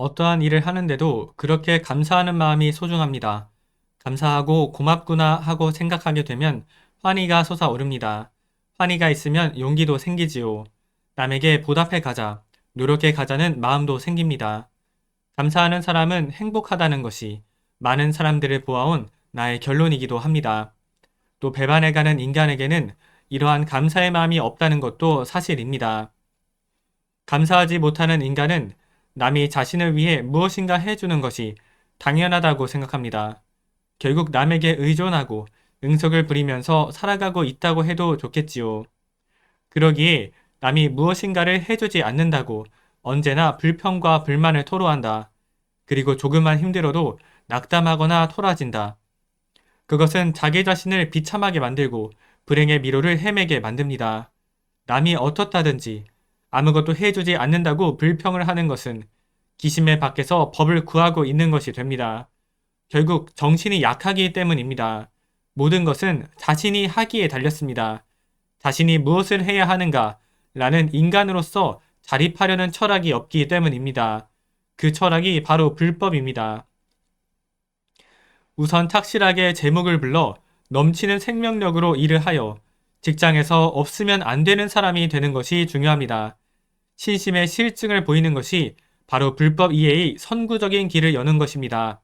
어떠한 일을 하는데도 그렇게 감사하는 마음이 소중합니다. 감사하고 고맙구나 하고 생각하게 되면 환희가 솟아오릅니다. 환희가 있으면 용기도 생기지요. 남에게 보답해 가자, 노력해 가자는 마음도 생깁니다. 감사하는 사람은 행복하다는 것이 많은 사람들을 보아온 나의 결론이기도 합니다. 또 배반해 가는 인간에게는 이러한 감사의 마음이 없다는 것도 사실입니다. 감사하지 못하는 인간은 남이 자신을 위해 무엇인가 해주는 것이 당연하다고 생각합니다. 결국 남에게 의존하고 응석을 부리면서 살아가고 있다고 해도 좋겠지요. 그러기에 남이 무엇인가를 해주지 않는다고 언제나 불평과 불만을 토로한다. 그리고 조금만 힘들어도 낙담하거나 토라진다. 그것은 자기 자신을 비참하게 만들고 불행의 미로를 헤매게 만듭니다. 남이 어떻다든지 아무것도 해주지 않는다고 불평을 하는 것은 기심의 밖에서 법을 구하고 있는 것이 됩니다. 결국 정신이 약하기 때문입니다. 모든 것은 자신이 하기에 달렸습니다. 자신이 무엇을 해야 하는가 라는 인간으로서 자립하려는 철학이 없기 때문입니다. 그 철학이 바로 불법입니다. 우선 착실하게 제목을 불러 넘치는 생명력으로 일을 하여 직장에서 없으면 안 되는 사람이 되는 것이 중요합니다. 신심의 실증을 보이는 것이 바로 불법 이해의 선구적인 길을 여는 것입니다.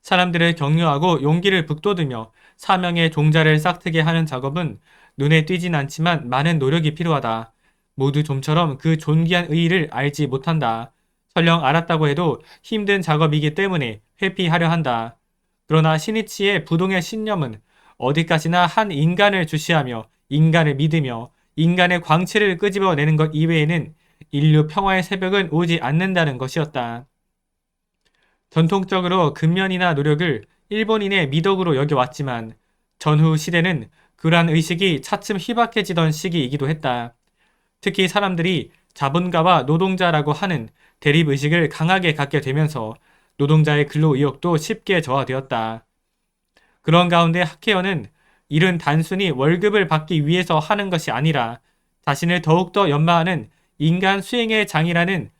사람들을 격려하고 용기를 북돋으며 사명의 종자를 싹트게 하는 작업은 눈에 띄진 않지만 많은 노력이 필요하다. 모두 좀처럼 그 존귀한 의의를 알지 못한다. 설령 알았다고 해도 힘든 작업이기 때문에 회피하려 한다. 그러나 신이치의 부동의 신념은 어디까지나 한 인간을 주시하며 인간을 믿으며 인간의 광채를 끄집어내는 것 이외에는 인류 평화의 새벽은 오지 않는다는 것이었다. 전통적으로 근면이나 노력을 일본인의 미덕으로 여겨왔지만 전후 시대는 그러한 의식이 차츰 희박해지던 시기이기도 했다. 특히 사람들이 자본가와 노동자라고 하는 대립의식을 강하게 갖게 되면서 노동자의 근로 의욕도 쉽게 저하되었다. 그런 가운데 학회원은 일은 단순히 월급을 받기 위해서 하는 것이 아니라 자신을 더욱더 연마하는 인간 수행의 장이라는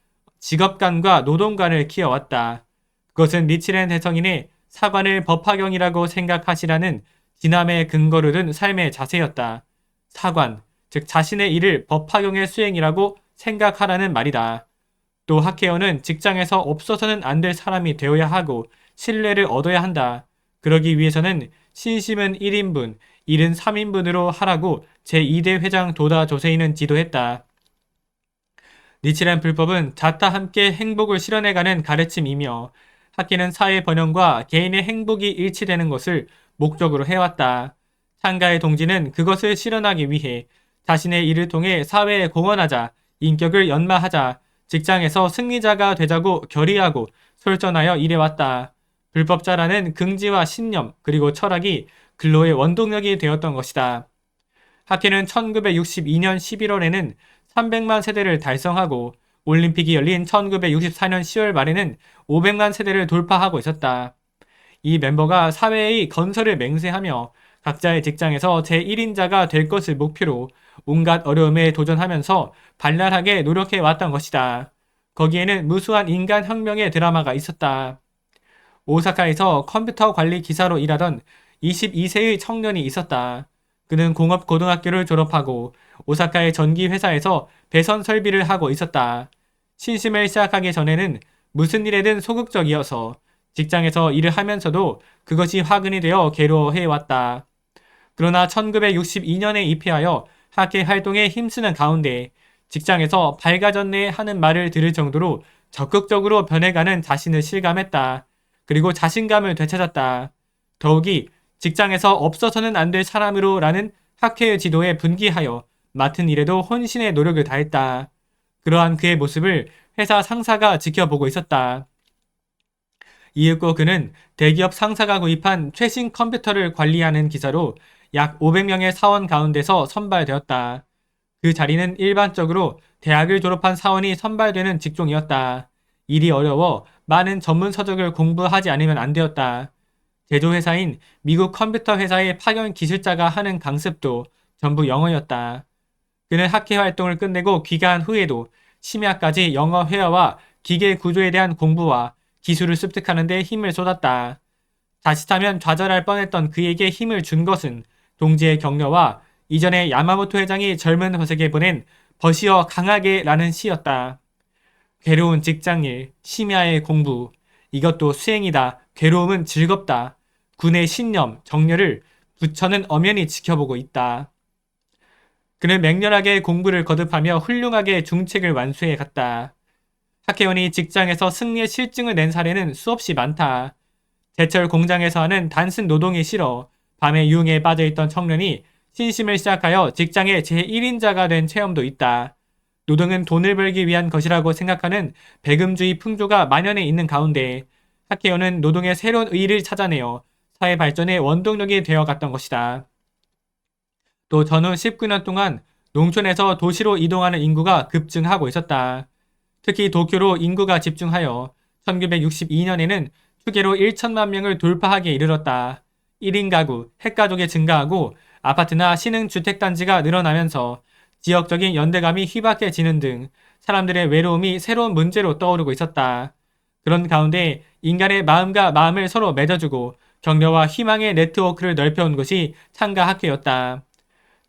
직업관과 노동관을 키워왔다. 그것은 미치렌 대성인의 사관을 법화경이라고 생각하시라는 진함의 근거를 둔 삶의 자세였다. 사관, 즉 자신의 일을 법화경의 수행이라고 생각하라는 말이다. 또 학회원은 직장에서 없어서는 안 될 사람이 되어야 하고 신뢰를 얻어야 한다. 그러기 위해서는 신심은 1인분, 일은 3인분으로 하라고 제2대 회장 도다 조세인은 지도했다. 니치란 불법은 자타 함께 행복을 실현해가는 가르침이며 학기는 사회 번영과 개인의 행복이 일치되는 것을 목적으로 해왔다. 창가의 동지는 그것을 실현하기 위해 자신의 일을 통해 사회에 공헌하자, 인격을 연마하자, 직장에서 승리자가 되자고 결의하고 설전하여 일해왔다. 불법자라는 긍지와 신념 그리고 철학이 근로의 원동력이 되었던 것이다. 학회는 1962년 11월에는 300만 세대를 달성하고 올림픽이 열린 1964년 10월 말에는 500만 세대를 돌파하고 있었다. 이 멤버가 사회의 건설을 맹세하며 각자의 직장에서 제1인자가 될 것을 목표로 온갖 어려움에 도전하면서 발랄하게 노력해 왔던 것이다. 거기에는 무수한 인간 혁명의 드라마가 있었다. 오사카에서 컴퓨터 관리 기사로 일하던 22세의 청년이 있었다. 그는 공업 고등학교를 졸업하고 오사카의 전기 회사에서 배선 설비를 하고 있었다. 신심을 시작하기 전에는 무슨 일에든 소극적이어서 직장에서 일을 하면서도 그것이 화근이 되어 괴로워해 왔다. 그러나 1962년에 입회하여 학회 활동에 힘쓰는 가운데 직장에서 밝아졌네 하는 말을 들을 정도로 적극적으로 변해가는 자신을 실감했다. 그리고 자신감을 되찾았다. 더욱이 직장에서 없어서는 안 될 사람으로 라는 학회의 지도에 분기하여 맡은 일에도 혼신의 노력을 다했다. 그러한 그의 모습을 회사 상사가 지켜보고 있었다. 이윽고 그는 대기업 상사가 구입한 최신 컴퓨터를 관리하는 기사로 약 500명의 사원 가운데서 선발되었다. 그 자리는 일반적으로 대학을 졸업한 사원이 선발되는 직종이었다. 일이 어려워 많은 전문 서적을 공부하지 않으면 안 되었다. 제조회사인 미국 컴퓨터 회사의 파견 기술자가 하는 강습도 전부 영어였다. 그는 학회 활동을 끝내고 귀가한 후에도 심야까지 영어 회화와 기계 구조에 대한 공부와 기술을 습득하는 데 힘을 쏟았다. 자칫하면 좌절할 뻔했던 그에게 힘을 준 것은 동지의 격려와 이전에 야마모토 회장이 젊은 벗에게 보낸 버시어 강하게라는 시였다. 괴로운 직장일, 심야의 공부, 이것도 수행이다. 괴로움은 즐겁다. 군의 신념, 정열을 부처는 엄연히 지켜보고 있다. 그는 맹렬하게 공부를 거듭하며 훌륭하게 중책을 완수해 갔다. 학회원이 직장에서 승리의 실증을 낸 사례는 수없이 많다. 제철 공장에서 하는 단순 노동이 싫어 밤에 유흥에 빠져있던 청년이 신심을 시작하여 직장의 제1인자가 된 체험도 있다. 노동은 돈을 벌기 위한 것이라고 생각하는 배금주의 풍조가 만연해 있는 가운데 학회원은 노동의 새로운 의의를 찾아내어 사회 발전의 원동력이 되어 갔던 것이다. 또 전후 19년 동안 농촌에서 도시로 이동하는 인구가 급증하고 있었다. 특히 도쿄로 인구가 집중하여 1962년에는 추계로 1천만 명을 돌파하기에 이르렀다. 1인 가구, 핵가족이 증가하고 아파트나 신흥주택단지가 늘어나면서 지역적인 연대감이 희박해지는 등 사람들의 외로움이 새로운 문제로 떠오르고 있었다. 그런 가운데 인간의 마음과 마음을 서로 맺어주고 격려와 희망의 네트워크를 넓혀온 것이 창가 학회였다.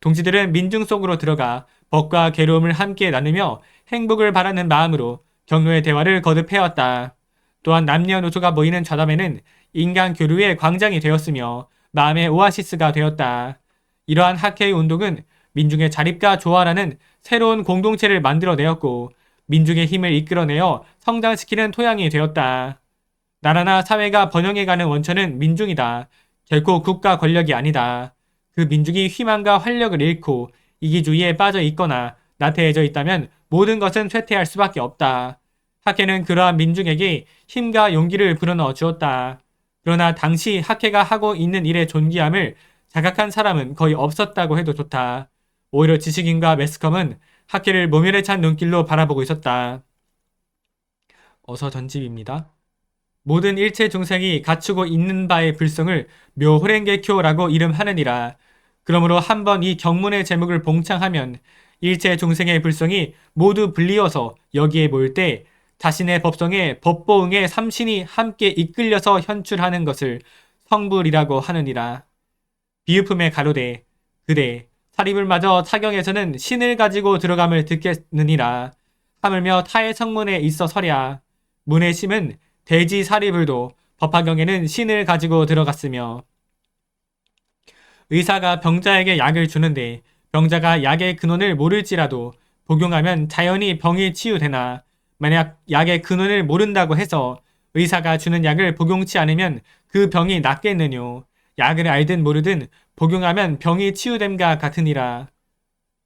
동지들은 민중 속으로 들어가 법과 괴로움을 함께 나누며 행복을 바라는 마음으로 격려의 대화를 거듭해왔다. 또한 남녀노소가 모이는 좌담회는 인간 교류의 광장이 되었으며 마음의 오아시스가 되었다. 이러한 학회의 운동은 민중의 자립과 조화라는 새로운 공동체를 만들어내었고 민중의 힘을 이끌어내어 성장시키는 토양이 되었다. 나라나 사회가 번영해가는 원천은 민중이다. 결코 국가 권력이 아니다. 그 민중이 희망과 활력을 잃고 이기주의에 빠져 있거나 나태해져 있다면 모든 것은 쇠퇴할 수밖에 없다. 학회는 그러한 민중에게 힘과 용기를 불어넣어 주었다. 그러나 당시 학회가 하고 있는 일의 존귀함을 자각한 사람은 거의 없었다고 해도 좋다. 오히려 지식인과 매스컴은 학회를 모멸에 찬 눈길로 바라보고 있었다. 어서 전집입니다. 모든 일체 중생이 갖추고 있는 바의 불성을 묘호랭개교라고 이름하느니라. 그러므로 한번 이 경문의 제목을 봉창하면 일체 중생의 불성이 모두 불리어서 여기에 모일 때 자신의 법성에 법보응의 삼신이 함께 이끌려서 현출하는 것을 성불이라고 하느니라. 비유품의 가로되 그대 사립을 마저 차경에서는 신을 가지고 들어감을 듣겠느니라. 하물며 타의 성문에 있어 서랴. 문의 심은 대지 사립을도 법화경에는 신을 가지고 들어갔으며 의사가 병자에게 약을 주는데 병자가 약의 근원을 모를지라도 복용하면 자연히 병이 치유되나 만약 약의 근원을 모른다고 해서 의사가 주는 약을 복용치 않으면 그 병이 낫겠느뇨. 약을 알든 모르든 복용하면 병이 치유됨과 같으니라.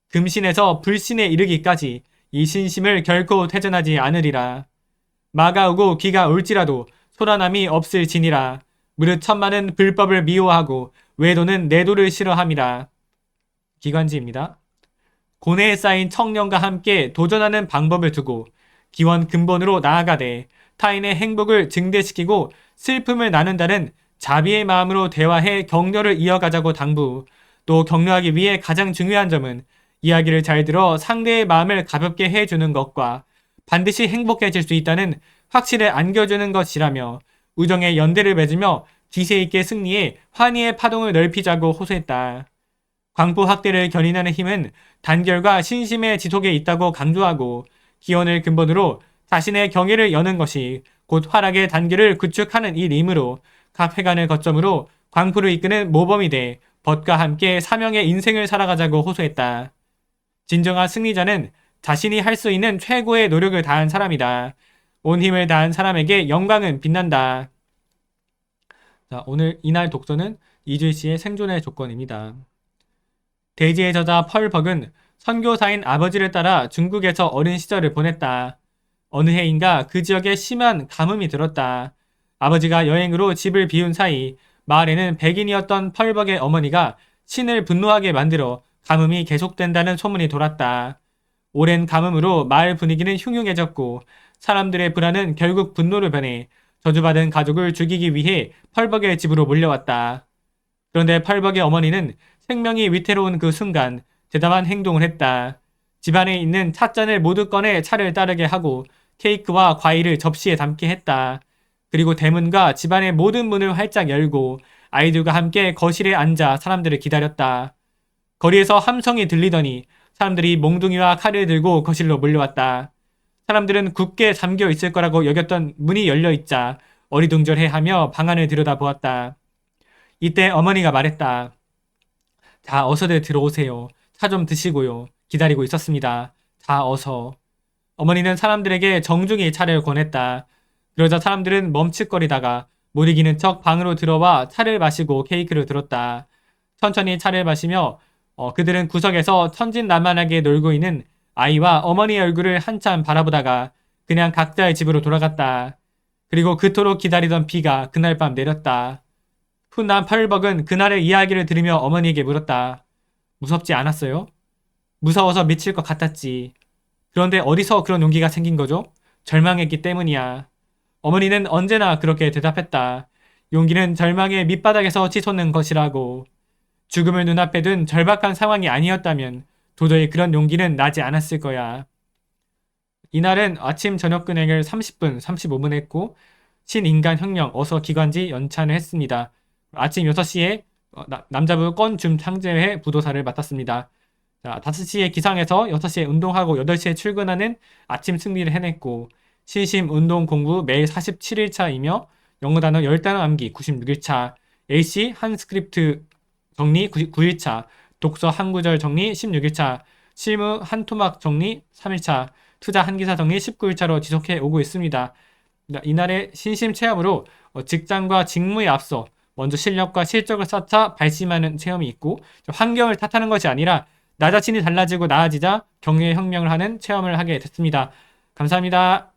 금신에서 불신에 이르기까지 이 신심을 결코 퇴전하지 않으리라. 마가 오고 기가 올지라도 소란함이 없을지니라. 무릇 천만은 불법을 미워하고 외도는 내도를 싫어함이라. 기관지입니다. 고뇌에 쌓인 청년과 함께 도전하는 방법을 두고 기원 근본으로 나아가되 타인의 행복을 증대시키고 슬픔을 나눈다는 자비의 마음으로 대화해 격려를 이어가자고 당부. 또 격려하기 위해 가장 중요한 점은 이야기를 잘 들어 상대의 마음을 가볍게 해주는 것과 반드시 행복해질 수 있다는 확신을 안겨주는 것이라며 우정의 연대를 맺으며 기세 있게 승리해 환희의 파동을 넓히자고 호소했다. 광포 확대를 견인하는 힘은 단결과 신심의 지속에 있다고 강조하고 기원을 근본으로 자신의 경애를 여는 것이 곧 화락의 단계를 구축하는 이 임으로 각 회관을 거점으로 광포를 이끄는 모범이 돼 벗과 함께 사명의 인생을 살아가자고 호소했다. 진정한 승리자는 자신이 할 수 있는 최고의 노력을 다한 사람이다. 온 힘을 다한 사람에게 영광은 빛난다. 자, 오늘 이날 독서는 이주희 씨의 생존의 조건입니다. 대지의 저자 펄벅은 선교사인 아버지를 따라 중국에서 어린 시절을 보냈다. 어느 해인가 그 지역에 심한 가뭄이 들었다. 아버지가 여행으로 집을 비운 사이 마을에는 백인이었던 펄벅의 어머니가 신을 분노하게 만들어 가뭄이 계속된다는 소문이 돌았다. 오랜 가뭄으로 마을 분위기는 흉흉해졌고 사람들의 불안은 결국 분노로 변해 저주받은 가족을 죽이기 위해 펄벅의 집으로 몰려왔다. 그런데 펄벅의 어머니는 생명이 위태로운 그 순간 대담한 행동을 했다. 집안에 있는 찻잔을 모두 꺼내 차를 따르게 하고 케이크와 과일을 접시에 담게 했다. 그리고 대문과 집안의 모든 문을 활짝 열고 아이들과 함께 거실에 앉아 사람들을 기다렸다. 거리에서 함성이 들리더니 사람들이 몽둥이와 칼을 들고 거실로 몰려왔다. 사람들은 굳게 잠겨 있을 거라고 여겼던 문이 열려 있자 어리둥절해하며 방 안을 들여다보았다. 이때 어머니가 말했다. 자, 어서들 들어오세요. 차 좀 드시고요. 기다리고 있었습니다. 자, 어서. 어머니는 사람들에게 정중히 차를 권했다. 그러자 사람들은 멈칫거리다가 못 이기는 척 방으로 들어와 차를 마시고 케이크를 들었다. 천천히 차를 마시며 어, 그들은 구석에서 천진난만하게 놀고 있는 아이와 어머니의 얼굴을 한참 바라보다가 그냥 각자의 집으로 돌아갔다. 그리고 그토록 기다리던 비가 그날 밤 내렸다. 훗난 펄벅은 그날의 이야기를 들으며 어머니에게 물었다. 무섭지 않았어요? 무서워서 미칠 것 같았지. 그런데 어디서 그런 용기가 생긴 거죠? 절망했기 때문이야. 어머니는 언제나 그렇게 대답했다. 용기는 절망의 밑바닥에서 치솟는 것이라고. 죽음을 눈앞에 둔 절박한 상황이 아니었다면 도저히 그런 용기는 나지 않았을 거야. 이날은 아침 저녁 근행을 30분, 35분 했고 신인간 혁명 어서 기관지 연찬을 했습니다. 아침 6시에 어, 남자부 건줌 창제회 부도사를 맡았습니다. 자, 5시에 기상해서 6시에 운동하고 8시에 출근하는 아침 승리를 해냈고 신심 운동 공부 매일 47일차이며 영어 단어 10단어 암기 96일차 AC 한 스크립트 정리 9일차 독서 한 구절 정리 16일차 실무 한 토막 정리 3일차 투자 한 기사 정리 19일차로 지속해 오고 있습니다. 이날의 신심 체험으로 어, 직장과 직무에 앞서 먼저 실력과 실적을 쌓자 발심하는 체험이 있고 환경을 탓하는 것이 아니라 나 자신이 달라지고 나아지자 경외의 혁명을 하는 체험을 하게 됐습니다. 감사합니다.